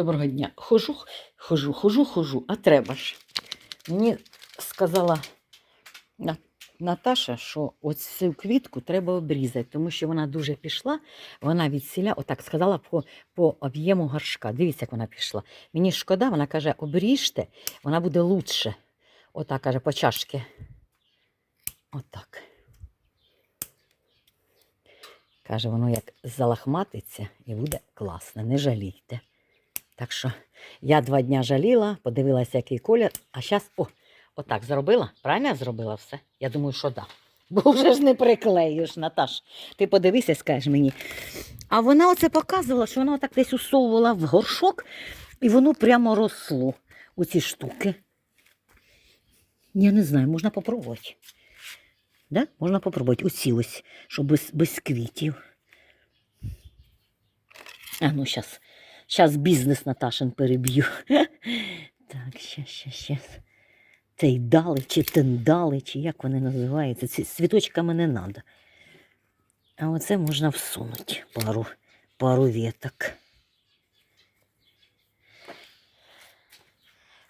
доброго дня. Хожу, хожу, хожу, хожу, а треба ж. Мені сказала Наташа, що оцю квітку треба обрізати, тому що вона дуже пішла, вона відсіля, отак сказала по, по об'єму горшка. Дивіться, як вона пішла. Мені шкода, вона каже, обріжте, вона буде лучше. Отак каже, по чашки. Отак. Каже, воно як залахматиться і буде класно, не жалійте. Так що я два дня жаліла, подивилася, який колір, а зараз, о, отак зробила. Правильно я зробила все? Я думаю, що. Да. Бо вже ж не приклеїш, Наташ. Ти подивися, скажеш мені. А вона оце показувала, що вона так десь усовувала в горшок, і воно прямо росло у ці штуки. Я не знаю, можна попробувати. Да? Можна попробувати. Оці ось, щоб без, без квітів. А ну, зараз. Зараз бізнес Наташин переб'ю. Так, щас, щас, щас. Тейдали чи тендали, чи як вони називаються. Ці цвіточками не треба. А оце можна всунути пару, пару веток.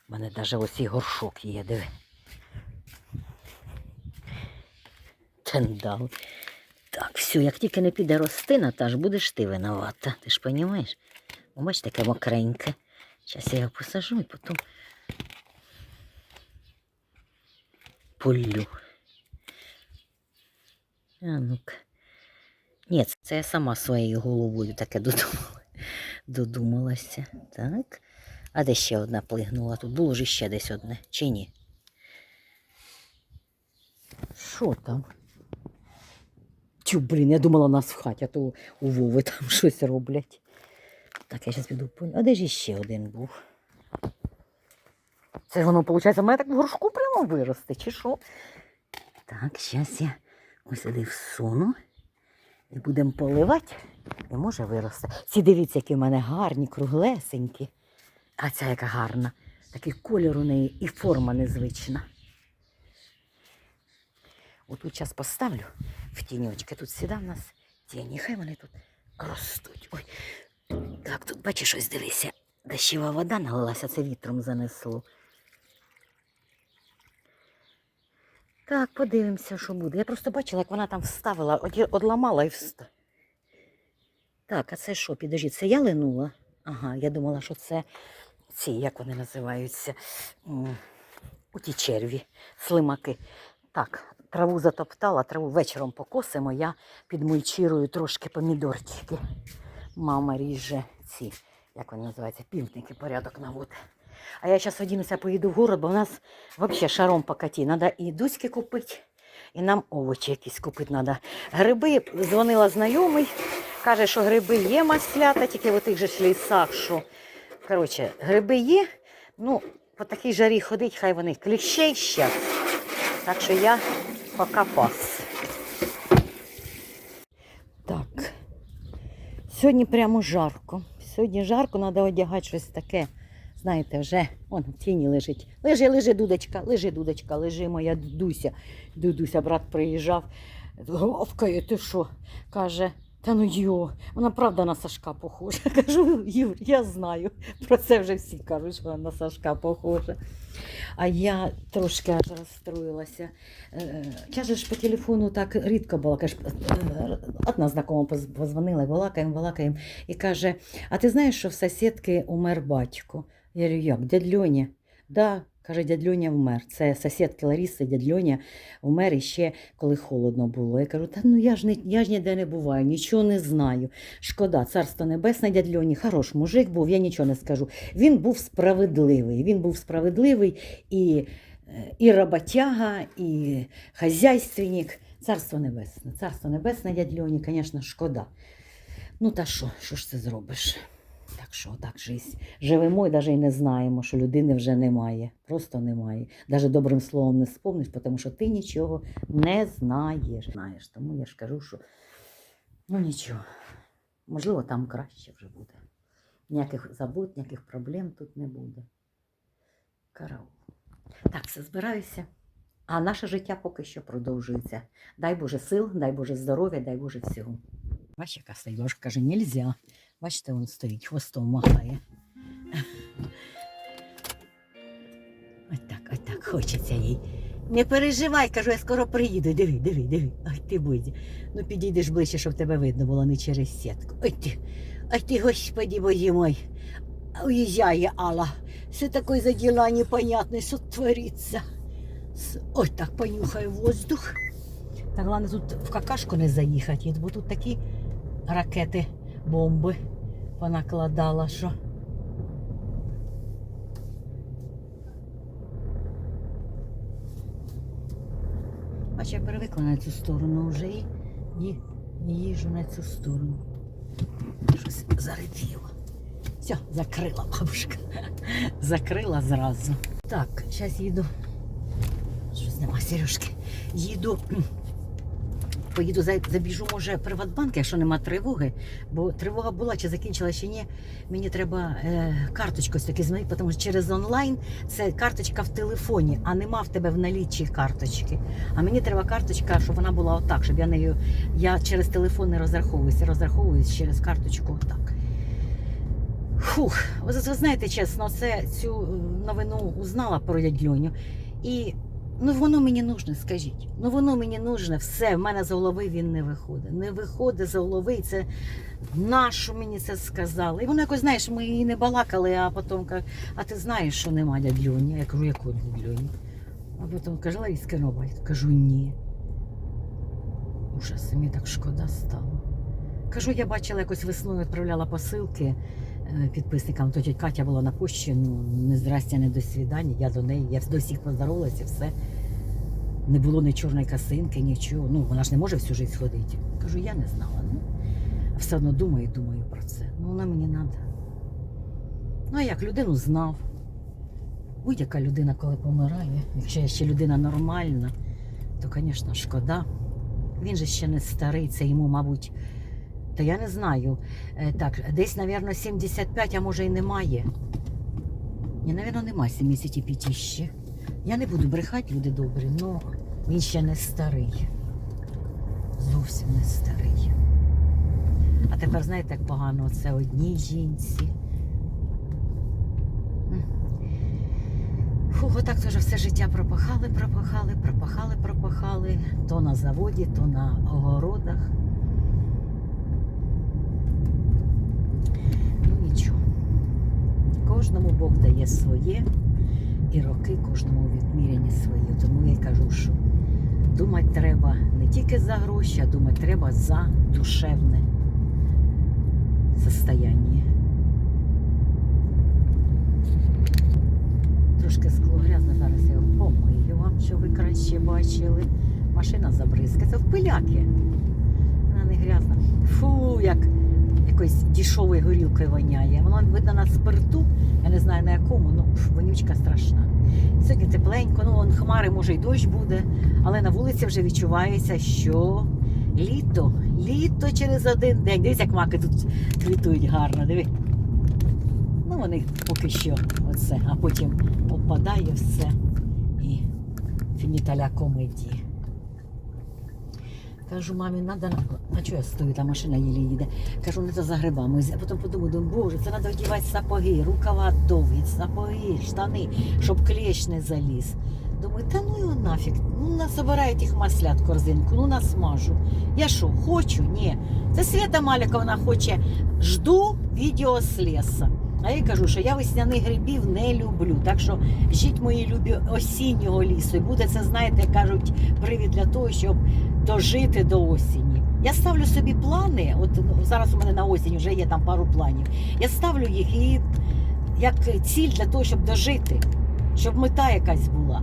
У мене навіть ось і горшок є, диви. Тендал. Так, все, як тільки не піде рости, Наташ, будеш ти винувата. Ти ж розумієш? Бач, таке мокреньке. Зараз я його посажу і потім полю. А ну-ка. Ні, це я сама своєю головою таке додумала. додумалася. Так. А де ще одна плигнула? Тут було ж ще десь одне, чи ні? Що там? Тю, блін, я думала, нас в хаті, а то у Вови там щось роблять. Так, я зараз піду. А де ж іще один був? Це ж воно, виходить, в мене так в горшку прямо виросте, чи що? Так, зараз я ось сюди всуну. І будемо поливати. І може виросте. Ці дивіться, які в мене гарні, круглесенькі. А ця яка гарна. Такий кольор у неї і форма незвична. Отут зараз поставлю в тіньочки. Тут сіда в нас тіні. Хай вони тут ростуть. Ой. Так, тут бачиш, щось дивися. Дощова вода налилася, це вітром занесло. Так, подивимося, що буде. Я просто бачила, як вона там вставила, одламала і вста. Так, а це що, підожди, це я линула? Ага, я думала, що це ці, як вони називаються, у ті черві, слимаки. Так, траву затоптала, траву вечором покосимо, я підмульчирую трошки помідорчики. Мама ріже ці, як вони називаються, півники, порядок наводить. А я зараз одінуся, поїду в город, бо у нас взагалі шаром покаті. Треба і дуськи купити, і нам овочі якісь купити треба. Гриби, дзвонила знайомий, каже, що гриби є маслята, тільки в тих же лісах, що. Коротше, гриби є, ну, по такій жарі ходить, хай вони кліщей щас. Так що я поки пас. Так. Сьогодні прямо жарко. Сьогодні жарко, треба одягати щось таке. Знаєте, вже вон в тіні лежить. Лежи, лежи, дудочка, лежи, дудочка, лежи, моя дудуся. Дудуся, брат приїжджав. Гавкає, ти що? Каже, та ну йо, вона правда на Сашка похожа. Кажу, Юр, я знаю. Про це вже всі кажуть, що вона на Сашка похожа. А я трошки аж розстроїлася. Е, Каже ж по телефону так рідко балакаєш. Е, Одна знакома поз- позвонила, балакаємо, балакаємо. І каже: А ти знаєш, що в сусідки умер батько? Я говорю, як, дядь Льоня? Да, каже, дядь Льоня вмер. Це сусідки Лариси, дядь Льоня вмер іще, коли холодно було. Я кажу, та ну я ж не я ж ніде не буваю, нічого не знаю. Шкода, царство небесне, дядь Льоні, хорош мужик був, я нічого не скажу. Він був справедливий. Він був справедливий і, е, і роботяга, і хазяйственник. Царство небесне, царство небесне, дядь Льоні, звісно, шкода. Ну та що, що ж це зробиш? Так що, так жизнь. Живемо і навіть не знаємо, що людини вже немає. Просто немає. Навіть добрим словом не спомниш, тому що ти нічого не знаєш. знаєш. Тому я ж кажу, що ну нічого. Можливо, там краще вже буде. Ніяких забот, ніяких проблем тут не буде. Караул. Так, все збираюся. А наше життя поки що продовжується. Дай Боже сил, дай Боже здоров'я, дай Боже всього. Бачиш, яка стоїть, каже, нельзя. Бачите, він стоїть, хвостом махає. Ось так, ось так хочеться їй. Не переживай, кажу, я скоро приїду. Диви, диви, диви. Ой, ти будь. Ну підійдеш ближче, щоб тебе видно було не через сітку. Ой ти, ай ти, господі бої мой. Уїжджає Алла. Все такое заділа, непонятне, що твориться. Ось так понюхаю воздух. Та головне тут в какашку не заїхати, бо тут такі ракети бомби понакладала, що. Бачу, я перевикла на цю сторону вже і, і їжу на цю сторону. Щось заревіло. Все, закрила бабушка. Закрила зразу. Так, зараз їду. Щось нема, Сережки. Їду. Поїду, забіжу, може, Приватбанк, якщо нема тривоги, бо тривога була чи закінчила, чи ні. Мені треба е, карточку таки змінити, тому що через онлайн це карточка в телефоні, а нема в тебе в наліччі карточки. А мені треба карточка, щоб вона була отак, щоб я нею. Я через телефон не розраховуюся, розраховуюсь через карточку отак. Фух, ви, знаєте, чесно, це цю е, новину узнала про дядь Льоню. І ну воно мені нужне, скажіть. Ну воно мені нужне, все, в мене з голови він не виходить. Не виходить з голови, і це нащо мені це сказали. І воно якось, знаєш, ми і не балакали, а потім каже, а ти знаєш, що нема дядь Льоні? Я кажу, якого дядь Льоні? А потім каже, Лариска Робайт. Кажу, ні. Ужас, мені так шкода стало. Кажу, я бачила якось весною відправляла посилки підписникам. То тіть Катя була на пощі, ну не здрастя, не до свідання. Я до неї, я до всіх поздоровалася, все. Не було ні чорної касинки, нічого. Ну, вона ж не може всю життя ходити. Кажу, я не знала. Ну, все одно думаю, думаю про це. Ну, вона мені треба. Ну, а як людину знав. Будь-яка людина, коли помирає, якщо ще людина нормальна, то, звісно, шкода. Він же ще не старий, це йому, мабуть, та я не знаю. Е, Так, десь, мабуть, 75, а може і немає. Ні, мабуть, немає 75 ще. Я не буду брехати, люди добрі, але він ще не старий. Зовсім не старий. А тепер, знаєте, як погано це одній жінці. Фух, отак вже все життя пропахали, пропахали, пропахали, пропахали. То на заводі, то на огородах. Ну нічого. Кожному Бог дає своє, і роки кожному відміряні свої. Тому я кажу, що думати треба не тільки за гроші, а думати треба за душевне состояние. Трошки скло грязне, зараз я його помию вам, щоб ви краще бачили. Машина забризка. Це в пиляки. Вона не грязна. Фу, як якоюсь дішовою горілкою воняє. Воно видно на спирту, знаю на якому, ну вонючка страшна. Сьогодні тепленько, ну вон хмари, може, й дощ буде, але на вулиці вже відчувається, що літо, літо через один день. Дивись, як маки тут квітують гарно, диви. Ну, вони поки що оце, а потім опадає все і фініталя комедії. Кажу, мамі, треба, а чого я стою, та машина їлі їде. Кажу, не то за грибами. А потім подумаю, думаю, боже, це треба одягати сапоги, рукава довгі, сапоги, штани, щоб клещ не заліз. Думаю, та ну його нафіг, ну насобирають їх маслят корзинку, ну насмажу. Я що, хочу? Ні. Це Свята Маляка, вона хоче, жду відео з леса. А я кажу, що я весняних грибів не люблю. Так що жіть мої любі осіннього лісу. І буде це, знаєте, кажуть, привід для того, щоб дожити до осені. Я ставлю собі плани. От ну, зараз у мене на осінь вже є там пару планів. Я ставлю їх і як ціль для того, щоб дожити, щоб мета якась була.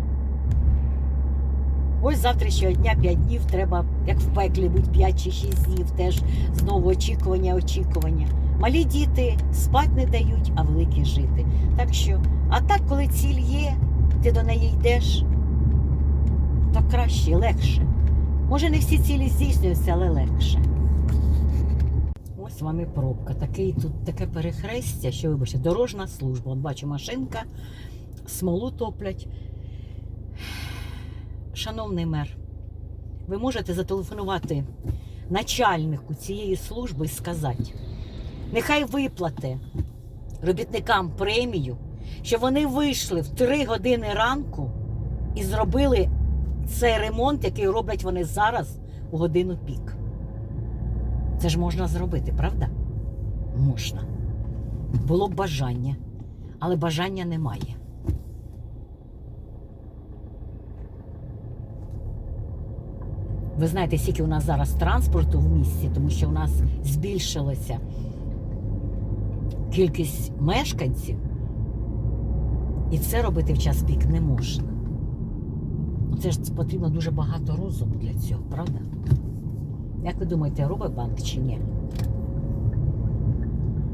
Ось з завтрашнього дня 5 днів треба, як в пеклі, будь 5 чи 6 днів, теж знову очікування, очікування. Малі діти спать не дають, а великі жити. Так що, а так, коли ціль є, ти до неї йдеш, то краще, легше. Може, не всі цілі здійснюються, але легше. Ось вам і пробка. Такий тут таке перехрестя, що вибачте, дорожна служба. От бачу, машинка, смолу топлять. Шановний мер, ви можете зателефонувати начальнику цієї служби і сказати, нехай виплати робітникам премію, щоб вони вийшли в 3 години ранку і зробили цей ремонт, який роблять вони зараз у годину пік. Це ж можна зробити, правда? Можна. Було б бажання, але бажання немає. Ви знаєте, скільки у нас зараз транспорту в місті, тому що у нас збільшилася кількість мешканців, і це робити в час пік не можна. Це ж потрібно дуже багато розуму для цього, правда? Як ви думаєте, робить банк чи ні?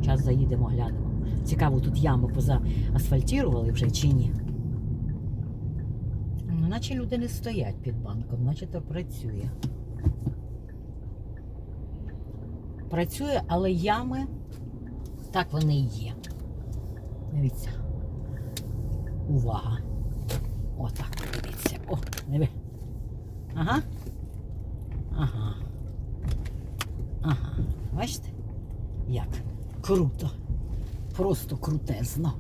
Зараз заїдемо, глянемо. Цікаво, тут яму позаасфальтували вже чи ні? Наче люди не стоять під банком, наче то працює. Працює, але ями так вони і є. Дивіться. Увага. Отак, дивіться. О, диви. Ага. Ага. Ага. Бачите? Як? Круто. Просто крутезно.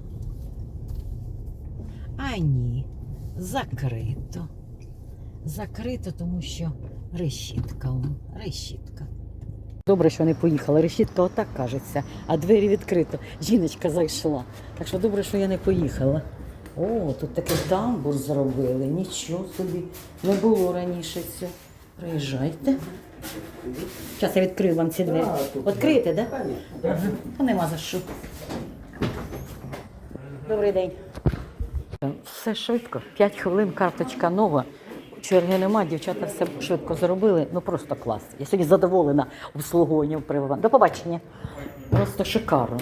А ні, закрито. Закрито, тому що решітка. Решітка. Добре, що не поїхала. Решітка отак кажеться, а двері відкрито. Жіночка зайшла. Так що добре, що я не поїхала. О, тут такий тамбур зробили. Нічого собі. Не було раніше цього. Приїжджайте. Зараз я відкрию вам ці двері. Відкриєте, так? Да? Та нема за що. Добрий день. Все швидко. П'ять хвилин, карточка нова. Черги нема, дівчата все швидко зробили. Ну просто клас. Я сьогодні задоволена обслуговуванням прививань. До побачення. Просто шикарно.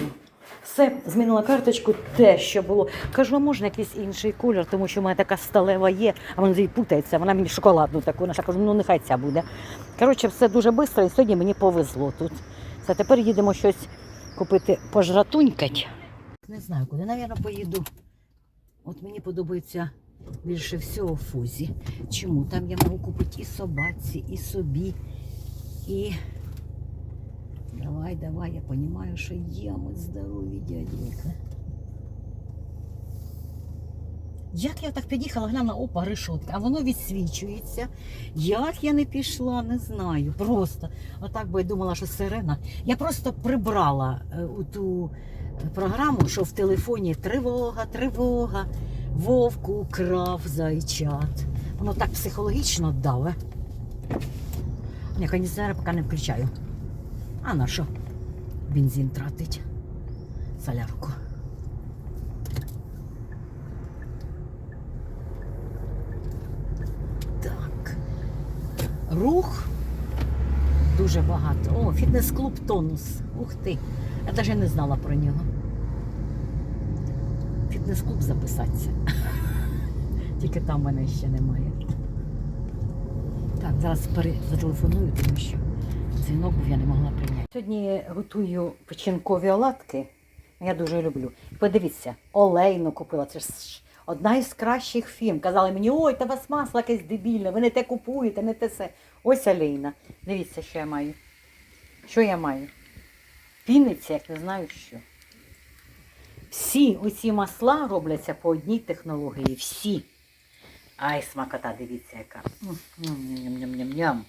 Все, змінила карточку, те, що було. Кажу, а можна якийсь інший колір, тому що в мене така сталева є, а вона їй путається, вона мені шоколадну таку. Наша кажу, ну нехай ця буде. Коротше, все дуже швидко і сьогодні мені повезло тут. Все, тепер їдемо щось купити пожратунькать. Не знаю, куди, навірно, поїду. От мені подобається більше всього фузі. Чому? Там я можу купити і собаці, і собі, і. Давай, давай, я розумію, що є ми здорові дядька. Як я так під'їхала, глянула, опа, решетка, а воно відсвічується. Як я не пішла, не знаю. Просто отак би я думала, що сирена. Я просто прибрала е, у ту програму, що в телефоні тривога, тривога, вовк украв зайчат. Воно так психологічно даве. Я кондиціонер поки не включаю. А на що? Бензин тратить. Солярку. Так. Рух дуже багато. О, фітнес-клуб тонус. Ух ти. Я навіть не знала про нього. Фітнес-клуб записатися. Тільки там мене ще немає. Так, зараз зателефоную, тому що дзвінок я не могла прийняти. Сьогодні готую печінкові оладки. Я дуже люблю. Подивіться, олейну купила. Це ж одна із кращих фірм. Казали мені, ой, та вас масло якесь дебільне, ви не те купуєте, не те все. Ось олейна. Дивіться, що я маю. Що я маю? Піниться, як не знаю що. Всі оці масла робляться по одній технології. Всі. Ай, смакота, дивіться, яка. Ням-ням-ням-ням.